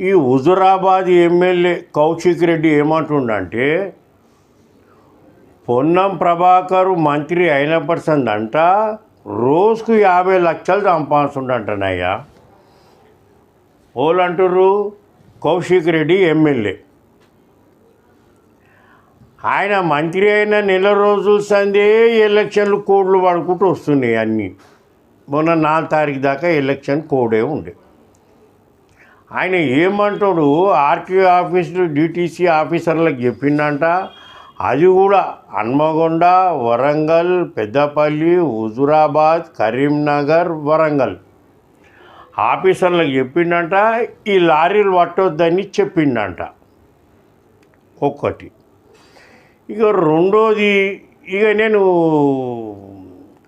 ఈ హుజురాబాద్ ఎమ్మెల్యే కౌశిక్ రెడ్డి ఏమంటుండంటే పొన్నం ప్రభాకర్ మంత్రి అయిన అంట రోజుకు యాభై లక్షలు సంపాదిస్తుండంటనయ్యా. వాళ్ళు అంటుర్రు కౌశిక్ రెడ్డి ఎమ్మెల్యే. ఆయన మంత్రి అయిన నెల రోజుల సందే ఎలక్షన్లు కోడ్లు పడుకుంటూ వస్తున్నాయి అన్నీ. మొన్న నాలుగు తారీఖు దాకా ఎలక్షన్ కోడే ఉండే. ఆయన ఏమంటాడు? ఆర్టీఓ ఆఫీసులు డిటీసీ ఆఫీసర్లకు చెప్పిండంట. అది కూడా హన్మగొండ వరంగల్ పెద్దపల్లి హుజురాబాద్ కరీంనగర్ వరంగల్. ఆఫీసర్లకు చెప్పిండంట ఈ లారీలు పట్టొద్దని చెప్పిండంట. ఒక్కటి. ఇక రెండోది ఇక నేను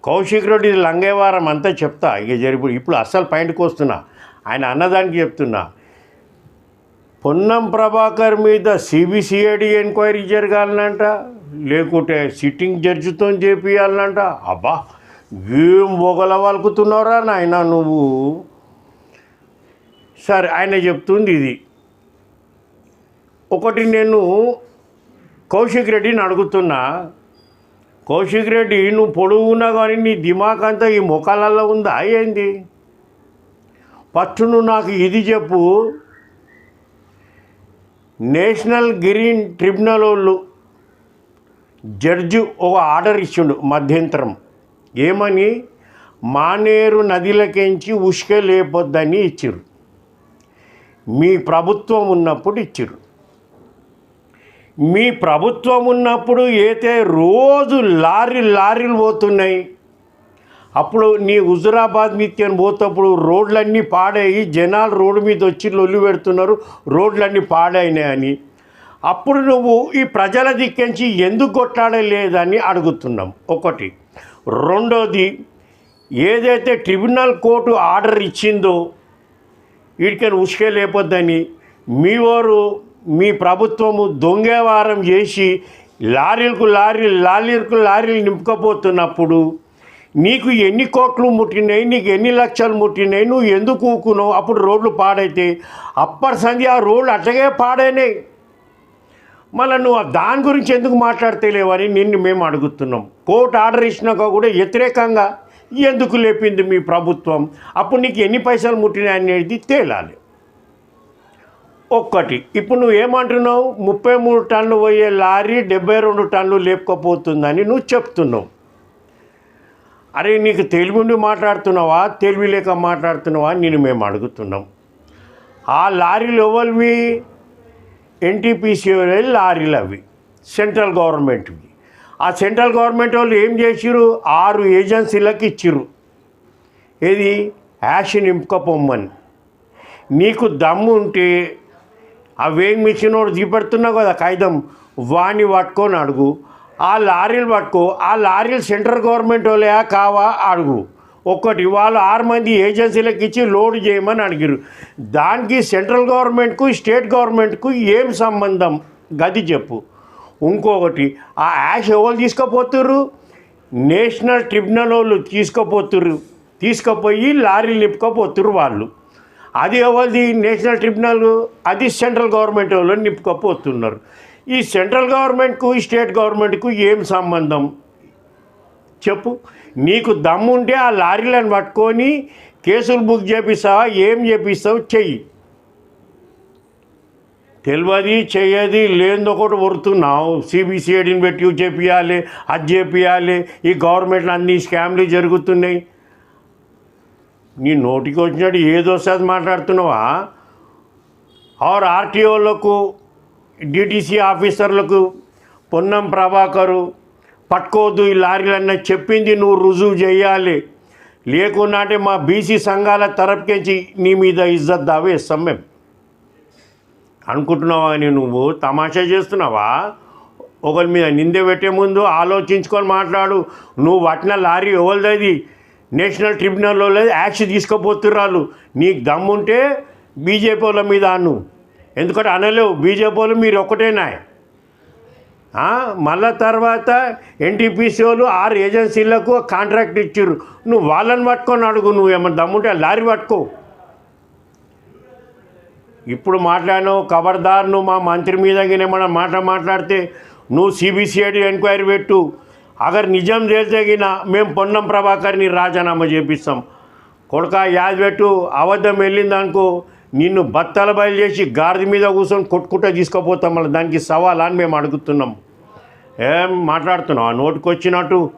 కౌశిక్ రెడ్డి లంగేవారం అంతా చెప్తా. ఇక జరిపి ఇప్పుడు అస్సలు పాయింట్కి వస్తున్నా. ఆయన అన్నదానికి చెప్తున్నా. పొన్నం ప్రభాకర్ మీద సిబిసిఐడి ఎంక్వైరీ జరగాలనంట లేకుంటే సిట్టింగ్ జడ్జితో చేపియాలనంట. అబ్బా ఏం బొగల వలుకుతున్నావురా నాయన నువ్వు. సరే ఆయన చెప్తుంది ఇది. ఒకటి నేను కౌశిక్ రెడ్డిని అడుగుతున్నా. కౌశిక్ రెడ్డి నువ్వు పొడుగున్నా కానీ నీ దిమాక్ అంతా ఈ ముఖాలలో ఉందా? ఏంది? ఫస్ట్ నాకు ఇది చెప్పు. నేషనల్ గ్రీన్ ట్రిబ్యునల్ వాళ్ళు జడ్జి ఒక ఆర్డర్ ఇచ్చిండు మధ్యంతరం. ఏమని? మానేరు నదిలకెంచి ఉష్క లేపొద్దని ఇచ్చిర్రు. మీ ప్రభుత్వం ఉన్నప్పుడు ఇచ్చిర్రు. మీ ప్రభుత్వం ఉన్నప్పుడు అయితే రోజు లారీ లారీలు పోతున్నాయి. అప్పుడు నీ హుజురాబాద్ మీత్యని పోతప్పుడు రోడ్లన్నీ పాడయ్యి జనాలు రోడ్డు మీద వచ్చి లొల్లు పెడుతున్నారు రోడ్లన్నీ పాడైనాయని అప్పుడు నువ్వు ఈ ప్రజల దిక్కించి ఎందుకు కొట్లాడలేదని అడుగుతున్నాం. ఒకటి. రెండోది ఏదైతే ట్రిబ్యునల్ కోర్టు ఆర్డర్ ఇచ్చిందో వీడికని ఉసుకే లేపొద్దని మీ వారు మీ ప్రభుత్వము దొంగవారం చేసి లారీలకు లారీలు లారీలకు లారీలు నింపుకపోతున్నప్పుడు నీకు ఎన్ని కోట్లు ముట్టినాయి నీకు ఎన్ని లక్షలు ముట్టినాయి నువ్వు ఎందుకు ఊకున్నావు? అప్పుడు రోడ్లు పాడైతే అప్పటి సంధి ఆ రోడ్లు అట్లాగే పాడైనాయి. మళ్ళీ నువ్వు దాని గురించి ఎందుకు మాట్లాడతలేవని నిన్ను మేము అడుగుతున్నాం. కోర్టు ఆర్డర్ ఇచ్చినాక కూడా వ్యతిరేకంగా ఎందుకు లేపింది మీ ప్రభుత్వం? అప్పుడు నీకు ఎన్ని పైసలు ముట్టినాయి అనేది తేలాలి. ఒక్కటి ఇప్పుడు నువ్వు ఏమంటున్నావు? ముప్పై మూడు టన్నులు పోయే లారీ డెబ్బై రెండు టన్నులు లేపకపోతుందని నువ్వు చెప్తున్నావు. అరే నీకు తెలివి ఉండి మాట్లాడుతున్నావా? తెలివి లేక మాట్లాడుతున్నావా నేను మేము అడుగుతున్నాం. ఆ లారీలు ఎవరివి? ఎన్టీపీసీ లారీలు అవి సెంట్రల్ గవర్నమెంట్వి. ఆ సెంట్రల్ గవర్నమెంట్ వాళ్ళు ఏం చేసిరు ఆరు ఏజెన్సీలకు ఇచ్చిర్రు. ఏది? యాష్ నింపుకపోమ్మని నీకు దమ్ము ఉంటే ఆ వేయింగ్ మిషన్ వాడు చూపెడుతున్నావు కదా కాగితం? వాణ్ణి పట్టుకొని అడుగు. ఆ లారీలు పట్టుకో ఆ లారీలు సెంట్రల్ గవర్నమెంట్ వాళ్ళే కావా అడుగు. ఒక్కటి వాళ్ళు ఆరు మంది ఏజెన్సీలకు ఇచ్చి లోడ్ చేయమని అడిగారు దానికి సెంట్రల్ గవర్నమెంట్కు స్టేట్ గవర్నమెంట్కు ఏం సంబంధం? గది చెప్పు. ఇంకొకటి ఆ యాష్ ఎవరు తీసుకుపోతుర్రు? నేషనల్ ట్రిబ్యునల్ వాళ్ళు తీసుకుపోతుర్రు. తీసుకుపోయి లారీలు నింపుకపోతుర్రు వాళ్ళు. అది ఎవరిది? నేషనల్ ట్రిబ్యునల్ అది సెంట్రల్ గవర్నమెంట్ వాళ్ళు నింపుకపోతున్నారు. ఈ సెంట్రల్ గవర్నమెంట్కు ఈ స్టేట్ గవర్నమెంట్కు ఏం సంబంధం? చెప్పు. నీకు దమ్ముంటే ఆ లారీలను పట్టుకొని కేసులు బుక్ చేపిస్తావా? ఏం చేపిస్తావు? చెయ్యి. తెలియదు చెయ్యది లేనిది ఒకటి వరుతున్నావు. సిబిసిఐడిని పెట్టి చేపియాలి అది చేపియాలి. ఈ గవర్నమెంట్లో అన్ని స్కామ్లు జరుగుతున్నాయి. నీ నోటికి వచ్చినట్టు ఏదో వస్తుంది మాట్లాడుతున్నావా? ఆర్ ఆర్టీఓలకు డిటిసి ఆఫీసర్లకు పొన్నం ప్రభాకరు పట్టుకోవద్దు ఈ లారీలన్నీ చెప్పింది నువ్వు రుజువు చేయాలి. లేకున్నా అంటే మా బీసీ సంఘాల తరపుకించి నీ మీద ఇజ్జత్ దావే ఇస్తాం మేము అనుకుంటున్నావా అని నువ్వు తమాషా చేస్తున్నావా? ఒకరి మీద నిందె పెట్టే ముందు ఆలోచించుకొని మాట్లాడు. నువ్వు పట్టిన లారీ ఎవరిది నేషనల్ ట్రిబ్యునల్లో లేదు యాక్షన్ తీసుకోపోతున్నారు నీకు దమ్ముంటే బీజేపీ వాళ్ళ మీద నువ్వు ఎందుకంటే అనలేవు. బీజేపీలు వాళ్ళు మీరు ఒక్కటేనా మళ్ళా తర్వాత ఎన్టీపీసీ వాళ్ళు ఆరు ఏజెన్సీలకు కాంట్రాక్ట్ ఇచ్చారు నువ్వు వాళ్ళని పట్టుకొని అడుగు నువ్వు ఏమన్నా దమ్ముంటే లారీ పట్టుకో. ఇప్పుడు మాట్లాడినావు ఖబర్దార్ నువ్వు మా మంత్రి మీద ఏమన్నా మాట మాట్లాడితే నువ్వు సిబిసిఐడి ఎంక్వైరీ పెట్టు. అగర్ నిజం తేల్చగిన మేము పొన్నం ప్రభాకర్ని రాజీనామా చేపిస్తాం. కొడుక యాద్ పెట్టు అబద్ధం వెళ్ళిందనుకో నిన్ను బత్తల బయలు చేసి గాడిద మీద కూర్చొని కొట్టుకుంటా తీసుకుపోతాం మళ్ళీ. దానికి సవాల్ అని మేము అడుగుతున్నాం. ఏం మాట్లాడుతున్నావు? ఆ నోటుకొచ్చినట్టు